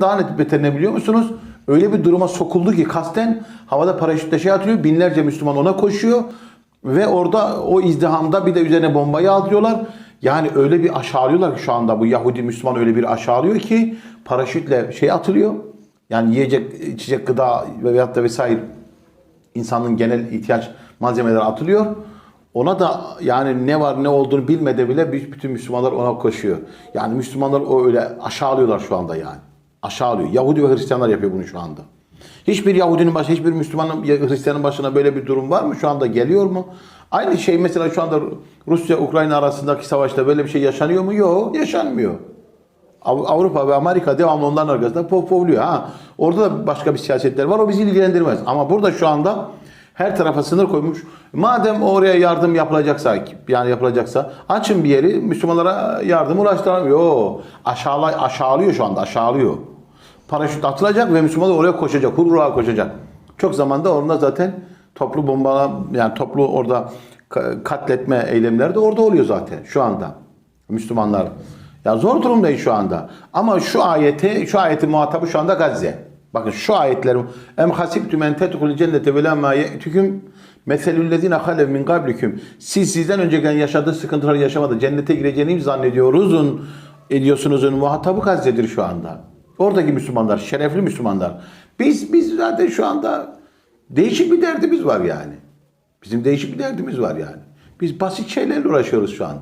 Daha net beter ne biliyor musunuz? Öyle bir duruma sokuldu ki kasten havada paraşütle şey atıyor. Binlerce Müslüman ona koşuyor. Ve orada o izdihamda bir de üzerine bombayı aldırıyorlar. Yani öyle bir aşağılıyorlar ki şu anda bu Yahudi Müslüman öyle bir aşağılıyor ki paraşütle şey atılıyor. Yani yiyecek, içecek, gıda ve veyahut da vesaire insanın genel ihtiyaç malzemeleri atılıyor. Ona da yani ne var ne olduğunu bilmede bile bütün Müslümanlar ona koşuyor. Yani Müslümanlar o öyle aşağılıyorlar şu anda yani. Aşağılıyor. Yahudi ve Hristiyanlar yapıyor bunu şu anda. Hiçbir Yahudinin başı, hiçbir Müslümanın, ya Hristiyanın başına böyle bir durum var mı? Şu anda geliyor mu? Aynı şey mesela şu anda Rusya-Ukrayna arasındaki savaşta böyle bir şey yaşanıyor mu? Yok, yaşanmıyor. Av- Avrupa ve Amerika devamlı onların arkasında pohpohluyor. Ha, orada da başka bir siyasetler var. O bizi ilgilendirmez. Ama burada şu anda her tarafa sınır koymuş. Madem oraya yardım yapılacaksa, yani yapılacaksa açın bir yeri Müslümanlara yardım ulaştıralım. Yok. Aşağıla, aşağılıyor şu anda. Aşağılıyor. Paraşüt atılacak ve Müslümanlar oraya koşacak. Hurra koşacak. Çok zamanda orada zaten toplu bomba yani toplu orada ka- katletme eylemleri de orada oluyor zaten şu anda. Müslümanlar. Ya zor durumdayız şu anda. Ama şu ayeti, şu ayetin muhatabı şu anda Gazze. Bakın şu ayetlerim. Em hasibtum en tedhulul cennete ve lemma ye'tüküm meselüllezine halev min qablikum. Siz sizden önce yaşadığı sıkıntıları yaşamadı. Cennete gireceğini mi zannediyoruzun ediyorsunuzun muhatabı Gazze'dir şu anda. Oradaki Müslümanlar, şerefli Müslümanlar. Biz biz zaten şu anda değişik bir derdimiz var yani. Bizim değişik bir derdimiz var yani. Biz basit şeylerle uğraşıyoruz şu anda.